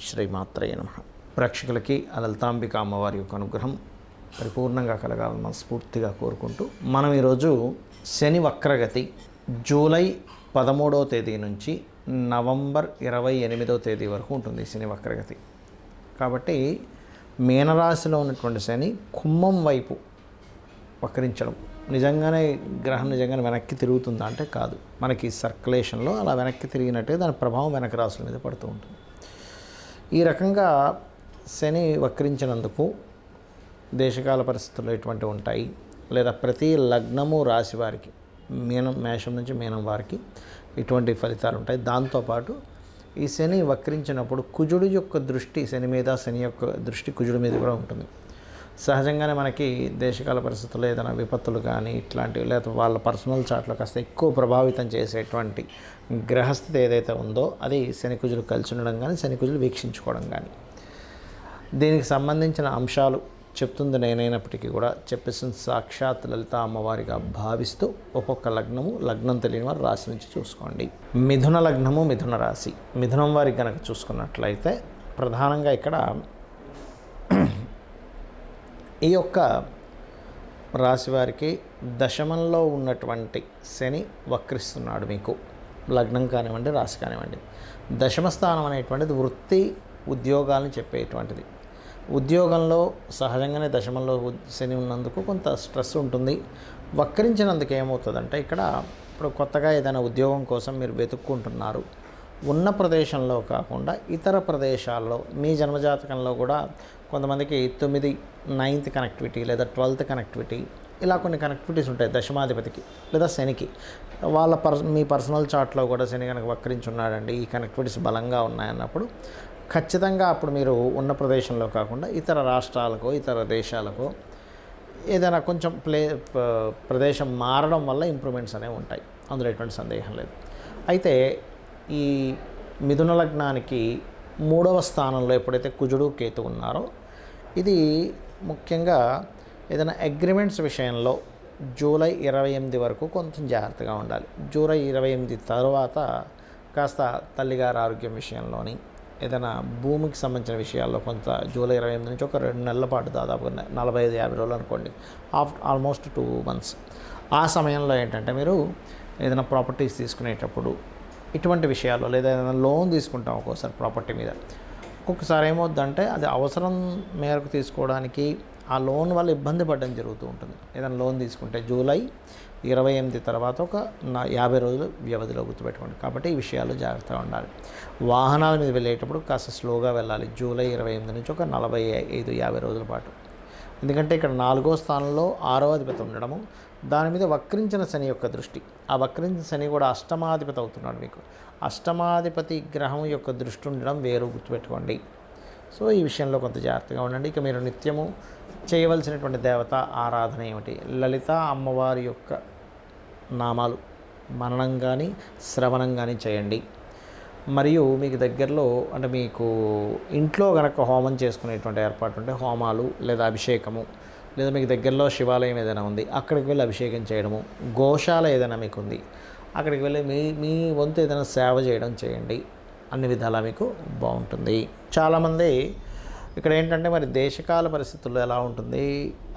శ్రీమాత్రయ నమ. ప్రేక్షకులకి ఆ లలితాంబిక అమ్మవారి యొక్క అనుగ్రహం పరిపూర్ణంగా కలగాలని మనస్ఫూర్తిగా కోరుకుంటూ మనం ఈరోజు శని వక్రగతి జూలై పదమూడవ తేదీ నుంచి నవంబర్ ఇరవై ఎనిమిదవ తేదీ వరకు ఉంటుంది శని వక్రగతి. కాబట్టి మీనరాశిలో ఉన్నటువంటి శని కుంభం వైపు వక్రించడం నిజంగానే గ్రహం నిజంగానే వెనక్కి తిరుగుతుందా అంటే కాదు. మనకి సర్క్యులేషన్లో అలా వెనక్కి తిరిగినట్టే దాని ప్రభావం వెనక రాసుల మీద పడుతూ ఉంటుంది. ఈ రకంగా శని వక్రించినందుకు దేశకాల పరిస్థితుల్లో ఎటువంటివి ఉంటాయి. లేదా ప్రతి లగ్నము రాశి వారికి మీనం మేషం నుంచి మీనం వారికి ఇటువంటి ఫలితాలు ఉంటాయి. దాంతోపాటు ఈ శని వక్రించినప్పుడు కుజుడు యొక్క దృష్టి శని మీద శని యొక్క దృష్టి కుజుడి మీద కూడా ఉంటుంది. సహజంగానే మనకి దేశకాల పరిస్థితుల్లో ఏదైనా విపత్తులు కానీ ఇట్లాంటివి లేదా వాళ్ళ పర్సనల్ చాట్లో కాస్త ఎక్కువ ప్రభావితం చేసేటువంటి గ్రహస్థితి ఏదైతే ఉందో అది శనికుజులు కలిసి ఉండడం కానీ శనికుజులు వీక్షించుకోవడం కానీ. దీనికి సంబంధించిన అంశాలు చెప్తుంది నేనైనప్పటికీ కూడా చెప్పేసిన సాక్షాత్ లలిత అమ్మవారిగా భావిస్తూ ఒక్కొక్క లగ్నము లగ్నం తెలియని వారు రాశి నుంచి చూసుకోండి. మిథున లగ్నము మిథున రాశి. మిథునం వారికి కనుక చూసుకున్నట్లయితే ప్రధానంగా ఇక్కడ ఈ యొక్క రాశివారికి దశమంలో ఉన్నటువంటి శని వక్రిస్తున్నాడు మీకు. లగ్నం కానివ్వండి రాశి కానివ్వండి. దశమ స్థానం అనేటువంటిది వృత్తి ఉద్యోగాలను చెప్పేటువంటిది. ఉద్యోగంలో సహజంగానే దశమంలో శని ఉన్నందుకు కొంత స్ట్రెస్ ఉంటుంది. వక్రించినందుకు ఏమవుతుందంటే ఇక్కడ ఇప్పుడు కొత్తగా ఏదైనా ఉద్యోగం కోసం మీరు వెతుక్కుంటున్నారు. ఉన్న ప్రదేశంలో కాకుండా ఇతర ప్రదేశాల్లో మీ జన్మజాతకంలో కూడా కొంతమందికి తొమ్మిది నైన్త్ కనెక్టివిటీ లేదా ట్వెల్త్ కనెక్టివిటీ ఇలా కొన్ని కనెక్టివిటీస్ ఉంటాయి దశమాధిపతికి లేదా శనికి. వాళ్ళ పర్స మీ పర్సనల్ చార్ట్లో కూడా శని కనుక వక్రించున్నాడండి ఈ కనెక్టివిటీస్ బలంగా ఉన్నాయన్నప్పుడు ఖచ్చితంగా అప్పుడు మీరు ఉన్న ప్రదేశంలో కాకుండా ఇతర రాష్ట్రాలకో ఇతర దేశాలకో ఏదైనా కొంచెం ప్లే ప్రదేశం మారడం వల్ల ఇంప్రూవ్మెంట్స్ అనేవి ఉంటాయి. అందులో ఎటువంటి సందేహం లేదు. అయితే ఈ మిథున లగ్నానికి మూడవ స్థానంలో ఎప్పుడైతే కుజుడు కేతు ఉన్నారో ఇది ముఖ్యంగా ఏదైనా అగ్రిమెంట్స్ విషయంలో జూలై ఇరవై ఎనిమిది వరకు కొంచెం జాగ్రత్తగా ఉండాలి. జూలై ఇరవై ఎనిమిది తర్వాత కాస్త తల్లిగారి ఆరోగ్యం విషయంలోని ఏదైనా భూమికి సంబంధించిన విషయాల్లో కొంత జూలై ఇరవై ఎనిమిది నుంచి ఒక రెండు నెలల పాటు దాదాపు నలభై ఐదు యాభై రోజులు అనుకోండి. Of almost two months. ఆ సమయంలో ఏంటంటే మీరు ఏదైనా ప్రాపర్టీస్ తీసుకునేటప్పుడు ఇటువంటి విషయాలు లేదా ఏదైనా లోన్ తీసుకుంటాం ఒక్కోసారి ప్రాపర్టీ మీద. ఒక్కొక్కసారి ఏమవుద్దంటే అది అవసరం మేరకు తీసుకోవడానికి ఆ లోన్ వల్ల ఇబ్బంది పడడం జరుగుతూ ఉంటుంది. ఏదైనా లోన్ తీసుకుంటే జూలై ఇరవై ఎనిమిది తర్వాత ఒక నా యాభై రోజులు వ్యవధిలో గుర్తుపెట్టుకోండి. కాబట్టి ఈ విషయాలు జాగ్రత్తగా ఉండాలి. వాహనాల మీద వెళ్ళేటప్పుడు కాస్త స్లోగా వెళ్ళాలి. జూలై ఇరవై ఎనిమిది నుంచి ఒక నలభై ఐదు యాభై రోజుల పాటు. ఎందుకంటే ఇక్కడ నాలుగో స్థానంలో ఆరో అధిపతి ఉండడము దాని మీద వక్రించిన శని యొక్క దృష్టి. ఆ వక్రించిన శని కూడా అష్టమాధిపతి అవుతున్నాడు మీకు. అష్టమాధిపతి గ్రహం యొక్క దృష్టి ఉండడం వేరు గుర్తుపెట్టుకోండి. సో ఈ విషయంలో కొంత జాగ్రత్తగా ఉండండి. ఇక మీరు నిత్యము చేయవలసినటువంటి దేవత ఆరాధన ఏమిటి? లలిత అమ్మవారి యొక్క నామాలు మననం కానీ శ్రవణం కానీ చేయండి. మరియు మీకు దగ్గరలో అంటే మీకు ఇంట్లో కనుక హోమం చేసుకునేటువంటి ఏర్పాటు ఉంటే హోమాలు లేదా అభిషేకము లేదా మీకు దగ్గరలో శివాలయం ఏదైనా ఉంది అక్కడికి వెళ్ళి అభిషేకం చేయడము గోశాల ఏదైనా మీకు ఉంది అక్కడికి వెళ్ళి మీ మీ వంతు ఏదైనా సేవ చేయడం చేయండి అన్ని విధాలా మీకు బాగుంటుంది. చాలామంది ఇక్కడ ఏంటంటే మరి దేశకాల పరిస్థితుల్లో ఎలా ఉంటుంది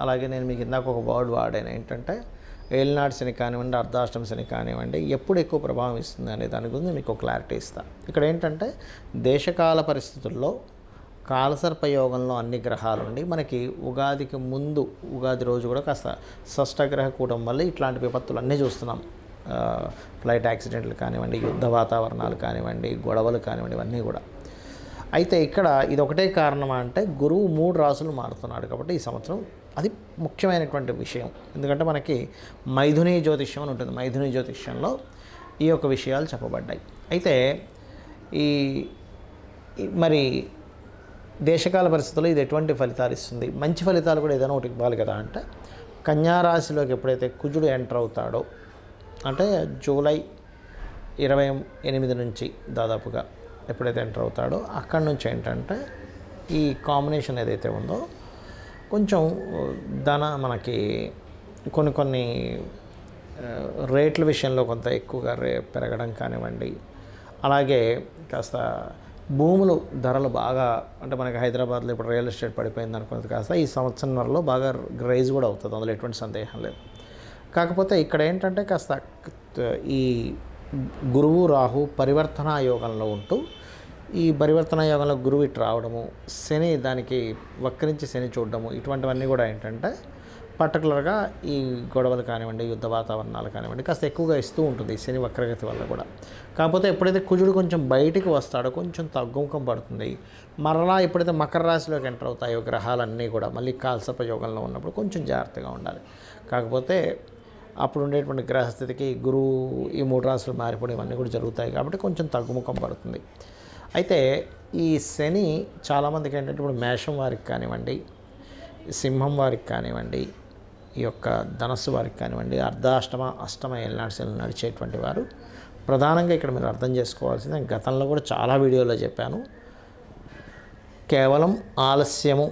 అలాగే నేను మీకు ఇందాక ఒక వర్డ్ వాడాను ఏంటంటే ఏలినాడు శని కానివ్వండి అర్ధాష్టమ శని కానివ్వండి ఎప్పుడు ఎక్కువ ప్రభావం ఇస్తుంది అనే దాని గురించి మీకు క్లారిటీ ఇస్తాను ఇక్కడ ఏంటంటే దేశకాల పరిస్థితుల్లో కాలసర్పయోగంలో అన్ని గ్రహాలు ఉండి మనకి ఉగాదికి ముందు ఉగాది రోజు కూడా కాస్త షష్టగ్రహ కూటం వల్ల ఇట్లాంటి విపత్తులు అన్నీ చూస్తున్నాం ఫ్లైట్ యాక్సిడెంట్లు కానివ్వండి యుద్ధ వాతావరణాలు కానివ్వండి గొడవలు కానివ్వండి ఇవన్నీ కూడా. అయితే ఇక్కడ ఇది ఒకటే కారణమా అంటే గురువు మూడు రాసులు మారుతున్నాడు కాబట్టి ఈ సంవత్సరం అది ముఖ్యమైనటువంటి విషయం. ఎందుకంటే మనకి మైథుని జ్యోతిష్యం అని ఉంటుంది. మైథుని జ్యోతిష్యంలో ఈ యొక్క విషయాలు చెప్పబడ్డాయి. అయితే ఈ మరి దేశకాల పరిస్థితుల్లో ఇది ఎటువంటి ఫలితాలు ఇస్తుంది? మంచి ఫలితాలు కూడా ఏదైనా ఒకటి ఇవ్వాలి కదా అంటే కన్యారాశిలోకి ఎప్పుడైతే కుజుడు ఎంటర్ అవుతాడో అంటే జూలై ఇరవై ఎనిమిది నుంచి దాదాపుగా ఎప్పుడైతే ఎంటర్ అవుతాడో అక్కడి నుంచి ఏంటంటే ఈ కాంబినేషన్ ఏదైతే ఉందో కొంచెం ధన మనకి కొన్ని కొన్ని రేట్ల విషయంలో కొంత ఎక్కువగా రే పెరగడం కానివ్వండి అలాగే కాస్త భూములు ధరలు బాగా అంటే మనకి హైదరాబాద్లో ఇప్పుడు రియల్ ఎస్టేట్ పడిపోయింది అనుకున్నది కాస్త ఈ సంవత్సరంలో బాగా రైజ్ కూడా అవుతుంది. అందులో ఎటువంటి సందేహం లేదు. కాకపోతే ఇక్కడ ఏంటంటే కాస్త ఈ గురువు రాహు పరివర్తన యోగంలో ఉంటూ ఈ పరివర్తన యోగంలో గురువు ఇటు రావడము శని దానికి వక్రించి శని చూడడము ఇటువంటివన్నీ కూడా ఏంటంటే పర్టికులర్గా ఈ గొడవలు కానివ్వండి యుద్ధ వాతావరణాలు కానివ్వండి కాస్త ఎక్కువగా ఇస్తూ ఉంటుంది శని వక్రగతి వల్ల కూడా. కాకపోతే ఎప్పుడైతే కుజుడు కొంచెం బయటికి వస్తాడో కొంచెం తగ్గుముఖం పడుతుంది. మరలా ఎప్పుడైతే మకర రాశిలోకి ఎంటర్ అవుతాయో గ్రహాలన్నీ కూడా మళ్ళీ కాల్సప యోగంలో ఉన్నప్పుడు కొంచెం జాగ్రత్తగా ఉండాలి. కాకపోతే అప్పుడు ఉండేటువంటి గ్రహస్థితికి గురువు ఈ మూడు రాశులు మారిపోవడం ఇవన్నీ కూడా జరుగుతాయి కాబట్టి కొంచెం తగ్గుముఖం పడుతుంది. అయితే ఈ శని చాలామందికి ఏంటంటే ఇప్పుడు మేషం వారికి కానివ్వండి సింహం వారికి కానివ్వండి ఈ యొక్క ధనస్సు వారికి కానివ్వండి అర్ధాష్టమ అష్టమ ఏళ్ళనాడు నడిచేటువంటి వారు ప్రధానంగా ఇక్కడ మీరు అర్థం చేసుకోవాల్సింది గతంలో కూడా చాలా వీడియోలో చెప్పాను కేవలం ఆలస్యము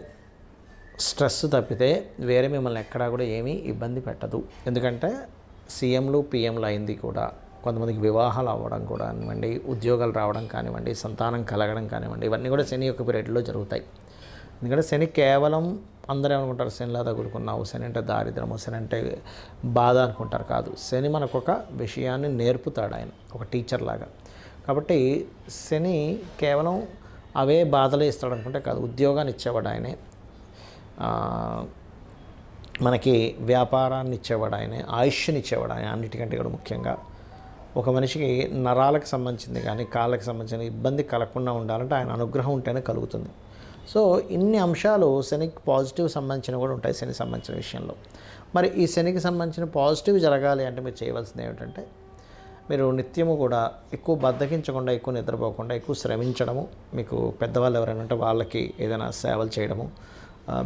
స్ట్రెస్ తప్పితే వేరే మిమ్మల్ని ఎక్కడా కూడా ఏమీ ఇబ్బంది పెట్టదు. ఎందుకంటే సీఎంలు పిఎంలు అయింది కూడా కొంతమందికి వివాహాలు అవ్వడం కూడా కానివ్వండి ఉద్యోగాలు రావడం కానివ్వండి సంతానం కలగడం కానివ్వండి ఇవన్నీ కూడా శని యొక్క పీరియడ్లో జరుగుతాయి. ఎందుకంటే శని కేవలం అందరూ ఏమనుకుంటారు? శనిలా తగులుకున్నావు శని అంటే దారిద్రము శని అంటే బాధ అనుకుంటారు కాదు. శని మనకు ఒక విషయాన్ని నేర్పుతాడు ఆయన ఒక టీచర్ లాగా. కాబట్టి శని కేవలం అవే బాధలే ఇస్తాడు అనుకుంటే కాదు ఉద్యోగాన్ని ఇచ్చేవాడు ఆయనే. మనకి వ్యాపారాన్ని ఇచ్చేవాడు ఆయనే ఆయుష్ని ఇచ్చేవాడు ఆయన అన్నిటికంటే కూడా ముఖ్యంగా. ఒక మనిషికి నరాలకు సంబంధించింది కానీ కాళ్ళకి సంబంధించిన ఇబ్బంది కలగకుండా ఉండాలంటే ఆయన అనుగ్రహం ఉంటేనే కలుగుతుంది. సో ఇన్ని అంశాలు శనికి పాజిటివ్ సంబంధించిన కూడా ఉంటాయి శనికి సంబంధించిన విషయంలో. మరి ఈ శనికి సంబంధించిన పాజిటివ్ జరగాలి అంటే మీరు చేయవలసింది ఏమిటంటే మీరు నిత్యము కూడా ఎక్కువ బద్దకించకుండా ఎక్కువ నిద్రపోకుండా ఎక్కువ శ్రమించడము మీకు పెద్దవాళ్ళు ఎవరైనా ఉంటే వాళ్ళకి ఏదైనా సేవలు చేయడము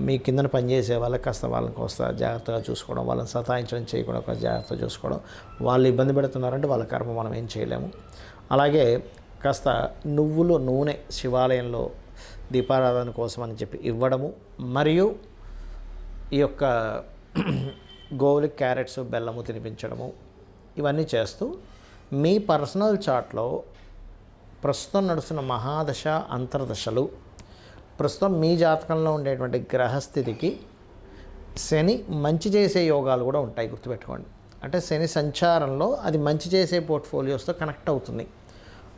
మీ కిందన పనిచేసే వాళ్ళకి కాస్త వాళ్ళని కోస్త జాగ్రత్తగా చూసుకోవడం వాళ్ళని సతాయించడం చేయకుండా ఒక జాగ్రత్తగా చూసుకోవడం వాళ్ళు ఇబ్బంది పెడుతున్నారంటే వాళ్ళ కర్మ మనం ఏం చేయలేము. అలాగే కాస్త నువ్వులు నూనె శివాలయంలో దీపారాధన కోసం అని చెప్పి ఇవ్వడము. మరియు ఈ యొక్క గోవులకి క్యారెట్స్ బెల్లము తినిపించడము ఇవన్నీ చేస్తూ మీ పర్సనల్ చార్ట్లో ప్రస్తుతం నడుస్తున్న మహాదశ అంతర్దశలు ప్రస్తుతం మీ జాతకంలో ఉండేటువంటి గ్రహస్థితికి శని మంచి చేసే యోగాలు కూడా ఉంటాయి గుర్తుపెట్టుకోండి. అంటే శని సంచారంలో అది మంచి చేసే పోర్ట్ఫోలియోస్తో కనెక్ట్ అవుతుంది.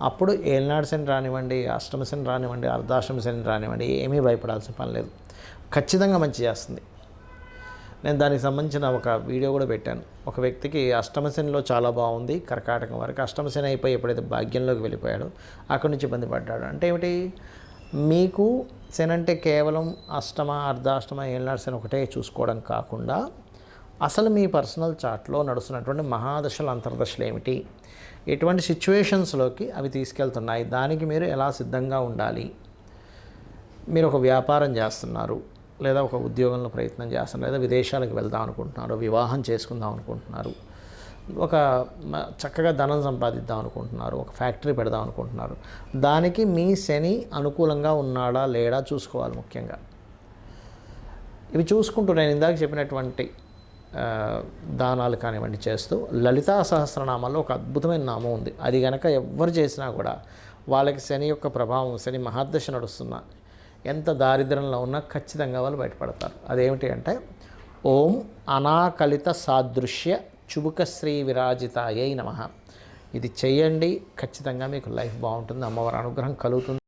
అప్పుడు ఏలినాడు శని రానివ్వండి అష్టమ శని రానివ్వండి అర్ధాష్టమ శని రానివ్వండి ఏమీ భయపడాల్సిన పని లేదు. ఖచ్చితంగా మంచి చేస్తుంది. నేను దానికి సంబంధించిన ఒక వీడియో కూడా పెట్టాను. ఒక వ్యక్తికి అష్టమశనిలో చాలా బాగుంది కర్కాటకం వరకు అష్టమశని అయిపోయి ఎప్పుడైతే భాగ్యంలోకి వెళ్ళిపోయాడో అక్కడి నుంచి ఇబ్బంది పడ్డాడు. అంటే ఏమిటి? మీకు శని అంటే కేవలం అష్టమ అర్ధాష్టమ ఏళ్ళనాడు శని ఒకటే చూసుకోవడం కాకుండా అసలు మీ పర్సనల్ చార్ట్లో నడుస్తున్నటువంటి మహాదశలు అంతర్దశలు ఏమిటి? ఎటువంటి సిచ్యువేషన్స్లోకి అవి తీసుకెళ్తున్నాయి? దానికి మీరు ఎలా సిద్ధంగా ఉండాలి? మీరు ఒక వ్యాపారం చేస్తున్నారు లేదా ఒక ఉద్యోగంలో ప్రయత్నం చేస్తున్నారు లేదా విదేశాలకు వెళ్దాం అనుకుంటున్నారు వివాహం చేసుకుందాం అనుకుంటున్నారు ఒక చక్కగా ధనం సంపాదిద్దాం అనుకుంటున్నారు ఒక ఫ్యాక్టరీ పెడదాం అనుకుంటున్నారు దానికి మీ శని అనుకూలంగా ఉన్నాడా లేడా చూసుకోవాలి ముఖ్యంగా. ఇవి చూసుకుంటూ నేను ఇందాక చెప్పినటువంటి దానాలు కానివ్వండి చేస్తూ లలితా సహస్రనామాల్లో ఒక అద్భుతమైన నామం ఉంది. అది గనక ఎవ్వరు చేసినా కూడా వాళ్ళకి శని యొక్క ప్రభావం శని మహాదశ నడుస్తున్నా ఎంత దారిద్ర్యంలో ఉన్నా ఖచ్చితంగా వాళ్ళు బయటపడతారు. అదేమిటి అంటే ఓం అనాకలిత సాదృశ్య చుబుకశ్రీ విరాజితాయై నమ. ఇది చేయండి ఖచ్చితంగా మీకు లైఫ్ బాగుంటుంది అమ్మవారి అనుగ్రహం కలుగుతుంది.